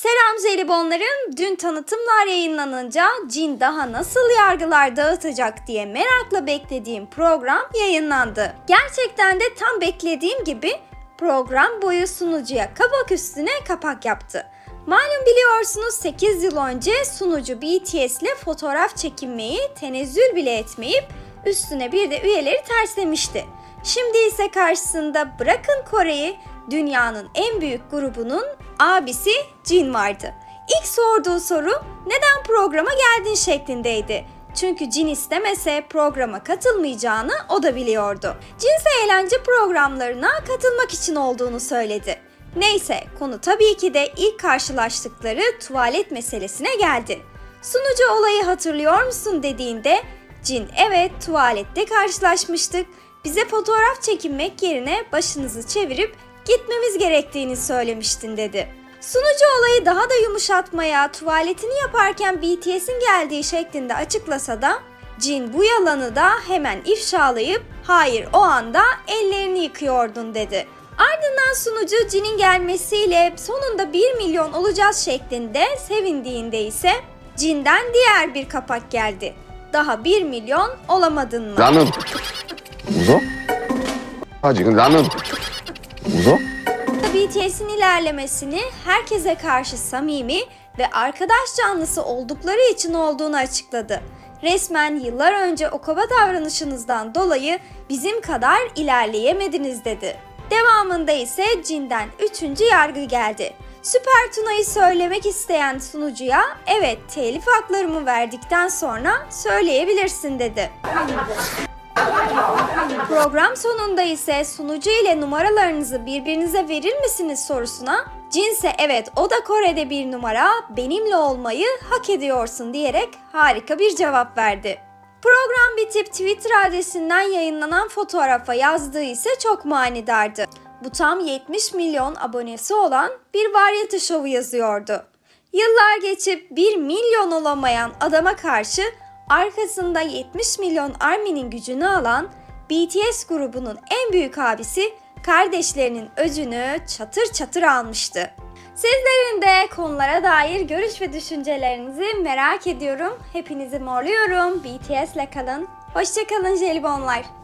Selam jelibonlarım. Dün tanıtımlar yayınlanınca Cin daha nasıl yargılar dağıtacak diye merakla beklediğim program yayınlandı. Gerçekten de tam beklediğim gibi program boyu sunucuya kabak üstüne kapak yaptı. Malum biliyorsunuz 8 yıl önce sunucu BTS ile fotoğraf çekinmeyi tenezzül bile etmeyip üstüne bir de üyeleri terslemişti. Şimdi ise karşısında bırakın Kore'yi dünyanın en büyük grubunun abisi Jin vardı. İlk sorduğu soru neden programa geldin şeklindeydi. Çünkü Jin istemese programa katılmayacağını o da biliyordu. Jin ise eğlence programlarına katılmak için olduğunu söyledi. Neyse konu tabii ki de ilk karşılaştıkları tuvalet meselesine geldi. Sunucu olayı hatırlıyor musun dediğinde Cin evet tuvalette karşılaşmıştık. Bize fotoğraf çekinmek yerine başınızı çevirip Gitmemiz gerektiğini söylemiştin dedi. Sunucu olayı daha da yumuşatmaya, tuvaletini yaparken BTS'in geldiği şeklinde açıklasa da Jin bu yalanı da hemen ifşalayıp hayır o anda ellerini yıkıyordun dedi. Ardından sunucu Jin'in gelmesiyle sonunda 1 milyon olacağız şeklinde sevindiğinde ise Jin'den diğer bir kapak geldi. Daha 1 milyon olamadın mı? Canım. Acıkın canım. Uzo? BTS'in ilerlemesini herkese karşı samimi ve arkadaş canlısı oldukları için olduğunu açıkladı. Resmen yıllar önce o kaba davranışınızdan dolayı bizim kadar ilerleyemediniz dedi. Devamında ise Cin'den üçüncü yargı geldi. Süper Tuna'yı söylemek isteyen sunucuya evet telif haklarımı verdikten sonra söyleyebilirsin dedi. Program sonunda ise sunucu ile numaralarınızı birbirinize verir misiniz sorusuna Cinse evet o da Kore'de bir numara benimle olmayı hak ediyorsun diyerek harika bir cevap verdi. Program bitip Twitter adresinden yayınlanan fotoğrafa yazdığı ise çok manidardı. Bu tam 70 milyon abonesi olan bir varyete şovu yazıyordu. Yıllar geçip 1 milyon olamayan adama karşı arkasında 70 milyon arminin gücünü alan BTS grubunun en büyük abisi kardeşlerinin öcünü çatır çatır almıştı. Sizlerin de konulara dair görüş ve düşüncelerinizi merak ediyorum. Hepinizi morluyorum. BTS'le kalın. Hoşçakalın jelibonlar.